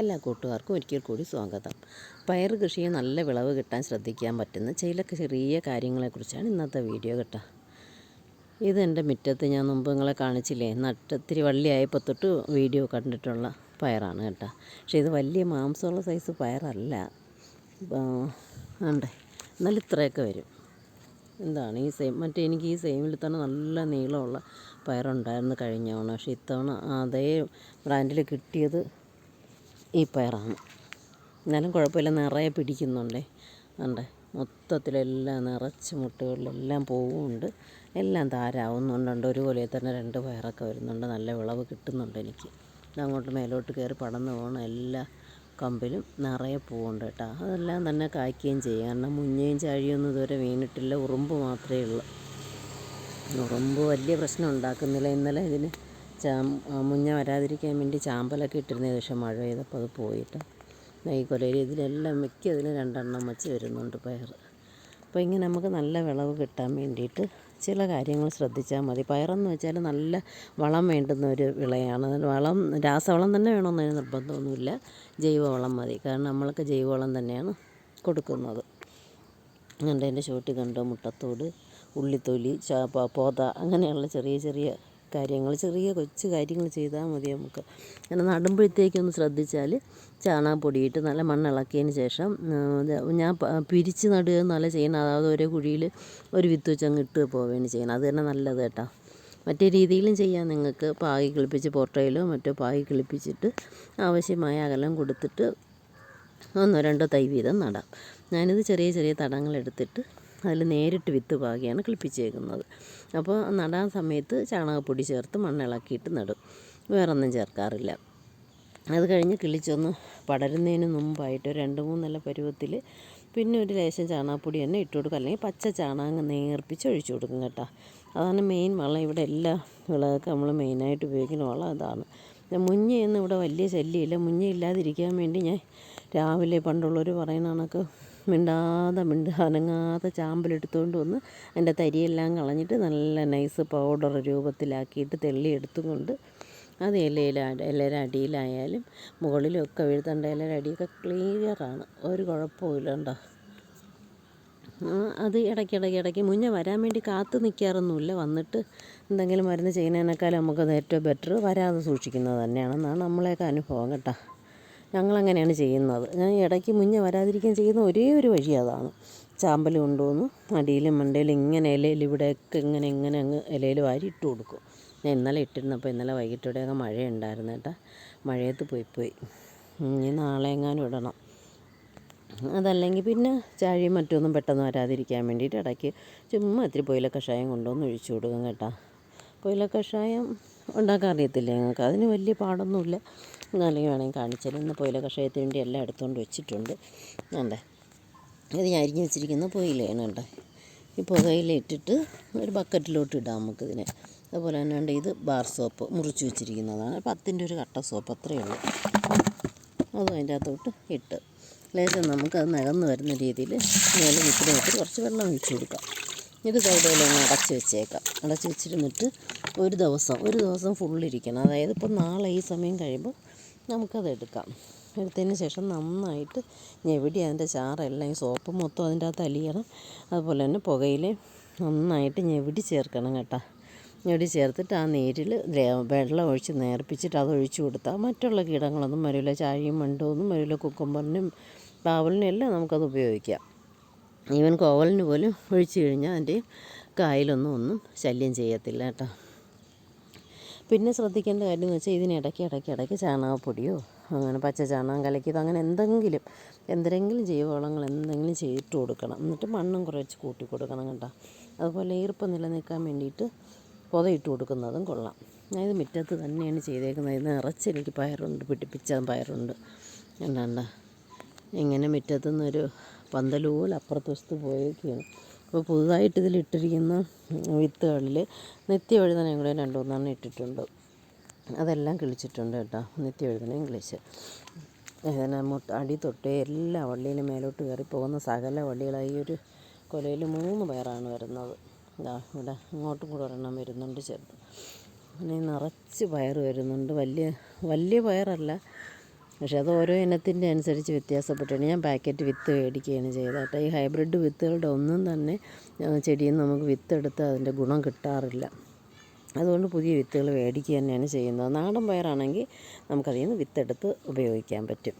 എല്ലാ കൂട്ടുകാർക്കും ഒരിക്കൽ കൂടി സ്വാഗതം. പയർ കൃഷിയെ നല്ല വിളവ് കിട്ടാൻ ശ്രദ്ധിക്കാൻ പറ്റുന്ന ചില ചെറിയ കാര്യങ്ങളെക്കുറിച്ചാണ് ഇന്നത്തെ വീഡിയോ കേട്ടോ. ഇത് എന്റെ മുറ്റത്ത് ഞാൻ മുമ്പ് നിങ്ങളെ കാണിച്ചില്ലേ? നട്ടത്തിരി വള്ളിയായപ്പോൾ തൊട്ട് വീഡിയോ കണ്ടിട്ടുള്ള പയറാണ് കേട്ടോ. പക്ഷേ ഇത് വലിയ മാംസമുള്ള സൈസ് പയറല്ല. ഉണ്ട് എന്നാൽ ഇത്രയൊക്കെ വരും. എന്താണ് ഈ സെയിം മറ്റേ എനിക്ക് ഈ സെയിമിൽ തന്നെ നല്ല നീളമുള്ള പയറുണ്ടായിരുന്നു കഴിഞ്ഞ പക്ഷേ ഇത്തവണ അതേ ബ്രാൻഡിൽ കിട്ടിയത് ഈ പയറാണ്. എന്നാലും കുഴപ്പമില്ല നിറയെ പിടിക്കുന്നുണ്ടേ. ഉണ്ട് മൊത്തത്തിലെല്ലാം നിറച്ച് മുട്ടുകളിലെല്ലാം പോവുന്നുണ്ട് എല്ലാം താരാവുന്നുണ്ട്. ഒരുപോലെ തന്നെ രണ്ട് പയറൊക്കെ വരുന്നുണ്ട്. നല്ല വിളവ് കിട്ടുന്നുണ്ട് എനിക്ക്. അങ്ങോട്ട് മേലോട്ട് കയറി പടന്ന് പോകണം എല്ലാ കമ്പിലും നിറയെ പൂവുണ്ട് കേട്ടോ. അതെല്ലാം തന്നെ കായ്ക്കുകയും ചെയ്യും. കാരണം മുഞ്ഞയും ചാഴിയൊന്നും ഇതുവരെ വീണിട്ടില്ല. ഉറുമ്പ് മാത്രമേ ഉള്ളൂ. ഉറുമ്പ് വലിയ പ്രശ്നം ഉണ്ടാക്കുന്നില്ല. ഇന്നലെ ഇതിന് മുഞ്ഞ വരാതിരിക്കാൻ വേണ്ടി ചാമ്പലൊക്കെ ഇട്ടിരുന്ന പക്ഷേ മഴ പെയ്തപ്പോൾ അത് പോയിട്ട് ഈ കൊലയിൽ ഇതിലെല്ലാം മിക്ക ഇതിന് രണ്ടെണ്ണം വെച്ച് വരുന്നുണ്ട് പയർ. അപ്പോൾ ഇങ്ങനെ നമുക്ക് നല്ല വിളവ് കിട്ടാൻ വേണ്ടിയിട്ട് ചില കാര്യങ്ങൾ ശ്രദ്ധിച്ചാൽ മതി. പയറെന്ന് വെച്ചാൽ നല്ല വളം വേണ്ടുന്ന ഒരു വിളയാണ്. വളം രാസവളം തന്നെ വേണമെന്നൊരു നിർബന്ധമൊന്നുമില്ല. ജൈവവളം മതി. കാരണം നമ്മൾക്ക് ജൈവവളം തന്നെയാണ് കൊടുക്കുന്നത്. അതിന്റെ ചുവട്ടിൽ കണ്ടോ മുട്ടത്തോട് ഉള്ളിത്തൊലി പോത അങ്ങനെയുള്ള ചെറിയ ചെറിയ കാര്യങ്ങൾ ചെറിയ കൊച്ചു കാര്യങ്ങൾ ചെയ്താൽ മതി നമുക്ക്. അങ്ങനെ നടുമ്പോഴത്തേക്കൊന്ന് ശ്രദ്ധിച്ചാൽ ചാണകപ്പൊടിയിട്ട് നല്ല മണ്ണിളക്കിയതിന് ശേഷം ഞാൻ പിരിച്ച് നടുക എന്നല്ല ചെയ്യണം അതായത് ഒരേ കുഴിയിൽ ഒരു വിത്ത് വെച്ച് അങ്ങ് ഇട്ട് പോവുകയാണ് ചെയ്യണം അത് തന്നെ നല്ലത് കേട്ടോ. മറ്റേ രീതിയിലും ചെയ്യാം. നിങ്ങൾക്ക് പാകി കിളിപ്പിച്ച് പോർട്ടയിലോ മറ്റോ പാകി കിളിപ്പിച്ചിട്ട് ആവശ്യമായ അകലം കൊടുത്തിട്ട് ഒന്നോ രണ്ടോ തൈ വീതം നടാം. ഞാനിത് ചെറിയ ചെറിയ തടങ്ങൾ എടുത്തിട്ട് അതിൽ നേരിട്ട് വിത്ത് പാകിയാണ് കിളിപ്പിച്ചേക്കുന്നത്. അപ്പോൾ നടാൻ സമയത്ത് ചാണകപ്പൊടി ചേർത്ത് മണ്ണിളക്കിയിട്ട് നടും. വേറൊന്നും ചേർക്കാറില്ല. അത് കഴിഞ്ഞ് കിളിച്ചൊന്ന് പടരുന്നതിന് മുമ്പായിട്ട് രണ്ട് മൂന്നല്ല പരുവത്തിൽ പിന്നെ ഒരു ലേശം ചാണകപ്പൊടി തന്നെ ഇട്ട് കൊടുക്കും. അല്ലെങ്കിൽ പച്ച ചാണകം നേർപ്പിച്ച് ഒഴിച്ചു കൊടുക്കും കേട്ടോ. അതാണ് മെയിൻ വളം. ഇവിടെ എല്ലാ വിളകൾക്ക് നമ്മൾ മെയിനായിട്ട് ഉപയോഗിക്കുന്ന വളം അതാണ്. മുഞ്ഞയൊന്നും ഇവിടെ വലിയ ശല്യമില്ല. മുഞ്ഞ ഇല്ലാതിരിക്കാൻ വേണ്ടി ഞാൻ രാവിലെ പണ്ടുള്ളവർ പറയുന്ന കണക്ക് മിണ്ടാതെ മിണ്ട അനങ്ങാതെ ചാമ്പലെടുത്തുകൊണ്ട് വന്ന് അതിന്റെ തരിയെല്ലാം കളഞ്ഞിട്ട് നല്ല നൈസ് പൗഡർ രൂപത്തിലാക്കിയിട്ട് തെള്ളി എടുത്തുകൊണ്ട് അത് ഇലയില ഇലയുടെ അടിയിലായാലും മുകളിലൊക്കെ വീഴ്ത്തേണ്ട ഇലയുടെ അടിയൊക്കെ ക്ലിയറാണ്. ഒരു കുഴപ്പമില്ല ഉണ്ടോ അത് ഇടയ്ക്കിടയ്ക്ക് ഇടയ്ക്ക് മുന്നേ വരാൻ വേണ്ടി കാത്തു നിൽക്കാറൊന്നുമില്ല. വന്നിട്ട് എന്തെങ്കിലും മരുന്ന് ചെയ്യുന്നതിനേക്കാളും നമുക്കത് ഏറ്റവും ബെറ്റർ വരാതെ സൂക്ഷിക്കുന്നത് തന്നെയാണെന്നാണ് നമ്മളെയൊക്കെ അനുഭവം കേട്ടോ. ഞങ്ങളങ്ങനെയാണ് ചെയ്യുന്നത്. ഞാൻ ഇടയ്ക്ക് മുന്നേ വരാതിരിക്കാൻ ചെയ്യുന്ന ഒരേ ഒരു വഴി അതാണ്. ചാമ്പൽ കൊണ്ടുവന്ന് അടിയിലും മണ്ടയിലും ഇങ്ങനെ ഇലയിൽ ഇവിടെയൊക്കെ ഇങ്ങനെ ഇങ്ങനെ അങ്ങ് ഇലയിൽ വാരി ഇട്ട് കൊടുക്കും. ഞാൻ ഇന്നലെ ഇട്ടിരുന്നപ്പോൾ ഇന്നലെ വൈകിട്ടോടെയൊക്കെ മഴയുണ്ടായിരുന്നു കേട്ടോ. മഴയത്ത് പോയി പോയി. ഇനി നാളെ എങ്ങാനും ഇടണം. അതല്ലെങ്കിൽ പിന്നെ ചാഴിയും മറ്റൊന്നും പെട്ടെന്ന് വരാതിരിക്കാൻ വേണ്ടിയിട്ട് ഇടയ്ക്ക് ചുമ്മാ ഇത്തിരി പൊയില കഷായം കൊണ്ടുവന്ന് ഒഴിച്ചു കൊടുക്കും കേട്ടോ. പൊയില കഷായം ഉണ്ടാക്കാൻ അറിയത്തില്ല ഞങ്ങൾക്ക്. അതിന് വലിയ പാടൊന്നുമില്ല. അല്ലെങ്കിൽ വേണമെങ്കിൽ കാണിച്ചാൽ ഇന്ന് പോയില്ല. വേണ്ടി എല്ലാം എടുത്തുകൊണ്ട് വെച്ചിട്ടുണ്ട്. അതെ ഇത് ഞാൻ അരിഞ്ഞ് വെച്ചിരിക്കുന്ന പൊയിലയാണ് കേട്ടോ ഈ പുകയില ഇട്ടിട്ട് ഒരു ബക്കറ്റിലോട്ട് ഇടാം നമുക്കിതിനെ. അതുപോലെ തന്നെ ഉണ്ട് ഇത് ബാർ സോപ്പ് മുറിച്ച് വെച്ചിരിക്കുന്നതാണ്. പത്തിന്റെ ഒരു കട്ട സോപ്പ് അത്രയേ ഉള്ളൂ. അതും അതിന്റെ അകത്തോട്ട് ഇട്ട് ലേശം നമുക്കത് നകന്ന് വരുന്ന രീതിയിൽ മേലെ വെച്ച് കുറച്ച് വെള്ളം ഒഴിച്ച് കൊടുക്കാം. ഇത് കൈടയിലൊന്ന് അടച്ച് വെച്ചേക്കാം. അടച്ച് വെച്ചിരുന്നിട്ട് ഒരു ദിവസം ഒരു ദിവസം ഫുള്ളിരിക്കണം അതായത് ഇപ്പം നാളെ ഈ സമയം കഴിയുമ്പോൾ നമുക്കത് എടുക്കാം എടുത്തതിന് ശേഷം നന്നായിട്ട് ഞെവിടി അതിന്റെ ചാറെല്ലാം ഈ സോപ്പ് മൊത്തം അതിന്റെ അകത്ത് അലിയണം. അതുപോലെ തന്നെ പുകയിൽ നന്നായിട്ട് ഞെവിടി ചേർക്കണം കേട്ടോ. ഞെവിടി ചേർത്തിട്ട് ആ നീരിൽ വെള്ളം ഒഴിച്ച് നേർപ്പിച്ചിട്ട് അത് ഒഴിച്ചു കൊടുത്താൽ മറ്റുള്ള കീടങ്ങളൊന്നും വരില്ല. ചാഴിയും മണ്ടൊന്നും വരില്ല. കുക്കുമ്പറിനും പാവലിനും എല്ലാം നമുക്കത് ഉപയോഗിക്കാം. ഈവൻ കോവലിന് പോലും ഒഴിച്ചു കഴിഞ്ഞാൽ അതിന്റെ കായലൊന്നും ഒന്നും ശല്യം ചെയ്യത്തില്ല കേട്ടോ. പിന്നെ ശ്രദ്ധിക്കേണ്ട കാര്യം എന്ന് വെച്ചാൽ ഇതിന് ഇടയ്ക്ക് ഇടയ്ക്ക് ഇടയ്ക്ക് ചാണകപ്പൊടിയോ അങ്ങനെ പച്ച ചാണകം കലക്കിയതോ അങ്ങനെ എന്തെങ്കിലും എന്തെങ്കിലും ജൈവവളങ്ങൾ എന്തെങ്കിലും ചെയ്തിട്ട് കൊടുക്കണം. എന്നിട്ട് മണ്ണും കുറച്ച് കൂട്ടി കൊടുക്കണം കേട്ടോ. അതുപോലെ ഈർപ്പം നിലനിൽക്കാൻ വേണ്ടിയിട്ട് പുതയിട്ട് കൊടുക്കുന്നതും കൊള്ളാം. ഞാൻ ഇത് മുറ്റത്ത് തന്നെയാണ് ചെയ്തേക്കുന്നത്. ഇത് നിറച്ച് എനിക്ക് പയറുണ്ട് പിടിപ്പിച്ച പയറുണ്ട്. എന്താണ്ട ഇങ്ങനെ മുറ്റത്തുനിന്നൊരു പന്തലൂൽ അപ്പുറത്ത് വശത്ത് പോയേക്കാണ് അപ്പോൾ പുതുതായിട്ട് ഇതിലിട്ടിരിക്കുന്ന വിത്തുകളിൽ നിത്യവഴുതനയും കൂടെ രണ്ട് മൂന്നെണ്ണം ഇട്ടിട്ടുണ്ട്. അതെല്ലാം കിളിച്ചിട്ടുണ്ട് കേട്ടോ നിത്യവഴുതന കിളിച്ച്. ഇതിനെ മുട്ട അടി തൊട്ട് എല്ലാ വള്ളിയിലും മേലോട്ട് കയറി പോകുന്ന സകല വള്ളികളായി ഒരു കൊലയിൽ മൂന്ന് പേരാണ് വരുന്നത്. ഇതാ ഇവിടെ ഇങ്ങോട്ടും കൂടെ ഒരെണ്ണം വരുന്നുണ്ട് ചെറുത്. പിന്നെ നിറച്ച് പയർ വരുന്നുണ്ട്. വലിയ വലിയ പയറല്ല പക്ഷേ അത് ഓരോ ഇനത്തിന്റെ അനുസരിച്ച് വ്യത്യാസപ്പെട്ടാണ് ഞാൻ പാക്കറ്റ് വിത്ത് മേടിക്കുകയാണ് ചെയ്തത്. കേട്ടോ ഈ ഹൈബ്രിഡ് വിത്തുകളുടെ ഒന്നും തന്നെ ചെടിയിൽ നിന്ന് നമുക്ക് വിത്തെടുത്ത് അതിന്റെ ഗുണം കിട്ടാറില്ല. അതുകൊണ്ട് പുതിയ വിത്തുകൾ മേടിക്കുക തന്നെയാണ് ചെയ്യുന്നത്. നാടൻ പയറാണെങ്കിൽ നമുക്കതിൽ നിന്ന് വിത്തെടുത്ത് ഉപയോഗിക്കാൻ പറ്റും.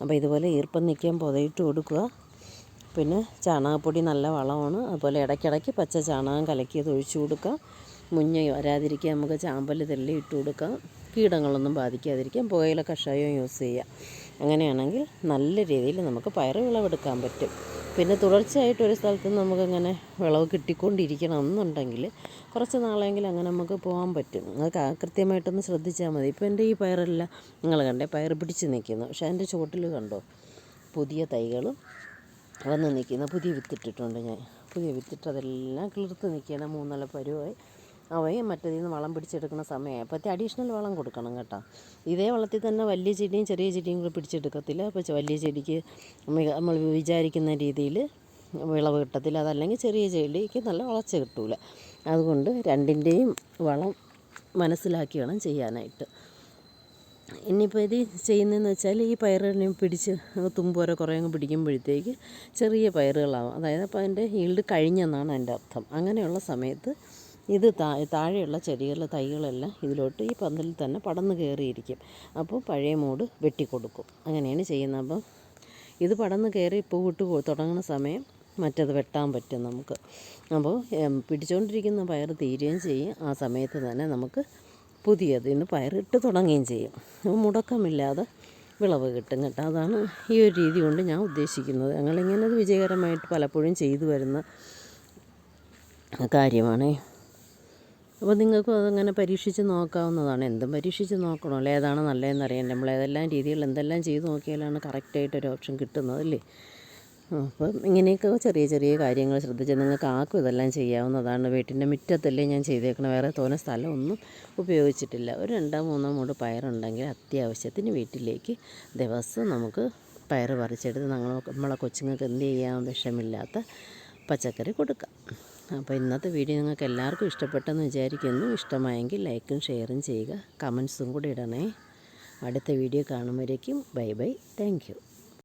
അപ്പോൾ ഇതുപോലെ ഈർപ്പം നിൽക്കാൻ പുതയിട്ട് കൊടുക്കുക. പിന്നെ ചാണകപ്പൊടി നല്ല വളമാണ്. അതുപോലെ ഇടയ്ക്കിടയ്ക്ക് പച്ച ചാണകം കലക്കിയത് ഒഴിച്ചു കൊടുക്കാം മുഞ്ഞ വരാതിരിക്കാൻ നമുക്ക് ചാമ്പൽ തെള്ളി ഇട്ട് കൊടുക്കാം. കീടങ്ങളൊന്നും ബാധിക്കാതിരിക്കാൻ പുകയില കഷായവും യൂസ് ചെയ്യാം അങ്ങനെയാണെങ്കിൽ നല്ല രീതിയിൽ നമുക്ക് പയർ വിളവെടുക്കാൻ പറ്റും. പിന്നെ തുടർച്ചയായിട്ട് ഒരു സ്ഥലത്ത് നമുക്കങ്ങനെ വിളവ് കിട്ടിക്കൊണ്ടിരിക്കണം എന്നുണ്ടെങ്കിൽ കുറച്ച് നാളെങ്കിലും അങ്ങനെ നമുക്ക് പോകാൻ പറ്റും. അത് കൃത്യമായിട്ടൊന്ന് ശ്രദ്ധിച്ചാൽ മതി. ഇപ്പോൾ എന്റെ ഈ പയറെല്ലാം നിങ്ങൾ കണ്ടേ പയർ പിടിച്ച് നിൽക്കുന്നു. പക്ഷേ അതിന്റെ ചുവട്ടിൽ കണ്ടോ പുതിയ തൈകളും വന്ന് നിൽക്കുന്ന. പുതിയ വിത്തിട്ടിട്ടുണ്ട് ഞാൻ. പുതിയ വിത്തിട്ട് അതെല്ലാം കിളിർത്ത് നിൽക്കുകയാണ്. മൂന്നല പരുവായി. അവയും മറ്റേതിൽ നിന്ന് വളം പിടിച്ചെടുക്കുന്ന സമയമായി. അപ്പോഴത്തെ അഡീഷണൽ വളം കൊടുക്കണം കേട്ടോ. ഇതേ വളത്തിൽ തന്നെ വലിയ ചെടിയും ചെറിയ ചെടിയും കൂടി പിടിച്ചെടുക്കത്തില്ല. അപ്പോൾ വലിയ ചെടിക്ക് നമ്മൾ വിചാരിക്കുന്ന രീതിയിൽ വിളവ് കിട്ടത്തില്ല. അതല്ലെങ്കിൽ ചെറിയ ചെടിക്ക് നല്ല വളർച്ച കിട്ടൂല. അതുകൊണ്ട് രണ്ടിന്റെയും വളം മനസ്സിലാക്കി വേണം ചെയ്യാനായിട്ട്. ഇനിയിപ്പോൾ ഇത് ചെയ്യുന്നതെന്ന് വെച്ചാൽ ഈ പയറിനെ പിടിച്ച് തുമ്പോരെ കുറേ അങ്ങ് പിടിക്കുമ്പോഴത്തേക്ക് ചെറിയ പയറുകളാവും. അതായത് അപ്പോൾ അതിന്റെ ഹീൽഡ് കഴിഞ്ഞെന്നാണ് അതിന്റെ അർത്ഥം. അങ്ങനെയുള്ള സമയത്ത് ഇത് താഴെയുള്ള ചെടികളുടെ തൈകളെല്ലാം ഇതിലോട്ട് ഈ പന്തലിൽ തന്നെ പടന്ന് കയറിയിരിക്കും. അപ്പോൾ പഴയ മൂട് വെട്ടിക്കൊടുക്കും. അങ്ങനെയാണ് ചെയ്യുന്നത്. അപ്പം ഇത് പടന്ന് കയറി പൂവിട്ട് തുടങ്ങുന്ന സമയം മറ്റത് വെട്ടാൻ പറ്റും നമുക്ക്. അപ്പോൾ പിടിച്ചുകൊണ്ടിരിക്കുന്ന പയർ തീരുകയും ചെയ്യും. ആ സമയത്ത് തന്നെ നമുക്ക് പുതിയതിന് പയറിട്ട് തുടങ്ങുകയും ചെയ്യും. മുടക്കമില്ലാതെ വിളവ് കിട്ടും കേട്ടോ. അതാണ് ഈ ഒരു രീതി കൊണ്ട് ഞാൻ ഉദ്ദേശിക്കുന്നത്. ഞങ്ങളിങ്ങനെ വിജയകരമായിട്ട് പലപ്പോഴും ചെയ്തു വരുന്ന കാര്യമാണേ. അപ്പോൾ നിങ്ങൾക്കും അതങ്ങനെ പരീക്ഷിച്ച് നോക്കാവുന്നതാണ്. എന്തും പരീക്ഷിച്ച് നോക്കണമല്ലോ ഏതാണ് നല്ലതെന്ന് അറിയാൻ. നമ്മൾ ഏതെല്ലാം രീതിയിൽ എന്തെല്ലാം ചെയ്ത് നോക്കിയാലാണ് കറക്റ്റായിട്ട് ഒരു ഓപ്ഷൻ കിട്ടുന്നത് അല്ലേ? അപ്പം ഇങ്ങനെയൊക്കെ ചെറിയ ചെറിയ കാര്യങ്ങൾ ശ്രദ്ധിച്ച് നിങ്ങൾക്ക് ആർക്കും ഇതെല്ലാം ചെയ്യാവുന്നതാണ്. വീട്ടിന്റെ മുറ്റത്തല്ലേ ഞാൻ ചെയ്തേക്കണം. വേറെ തോന്ന സ്ഥലമൊന്നും ഉപയോഗിച്ചിട്ടില്ല. ഒരു രണ്ടോ മൂന്നോ മൂട് പയറുണ്ടെങ്കിൽ അത്യാവശ്യത്തിന് വീട്ടിലേക്ക് ദിവസം നമുക്ക് പയർ പറിച്ചെടുത്ത് ഞങ്ങൾ നമ്മളെ കൊച്ചുങ്ങൾക്ക് എന്ത് ചെയ്യാൻ വിഷമില്ലാത്ത പച്ചക്കറി കൊടുക്കാം. അപ്പോൾ ഇന്നത്തെ വീഡിയോ നിങ്ങൾക്ക് എല്ലാവർക്കും ഇഷ്ടപ്പെട്ടെന്ന് വിചാരിക്കുന്നു. ഇഷ്ടമായെങ്കിൽ ലൈക്കും ഷെയറും ചെയ്യുക. കമൻസും കൂടി ഇടണേ. അടുത്ത വീഡിയോ കാണുമ്പോഴേക്കും ബൈ ബൈ. താങ്ക്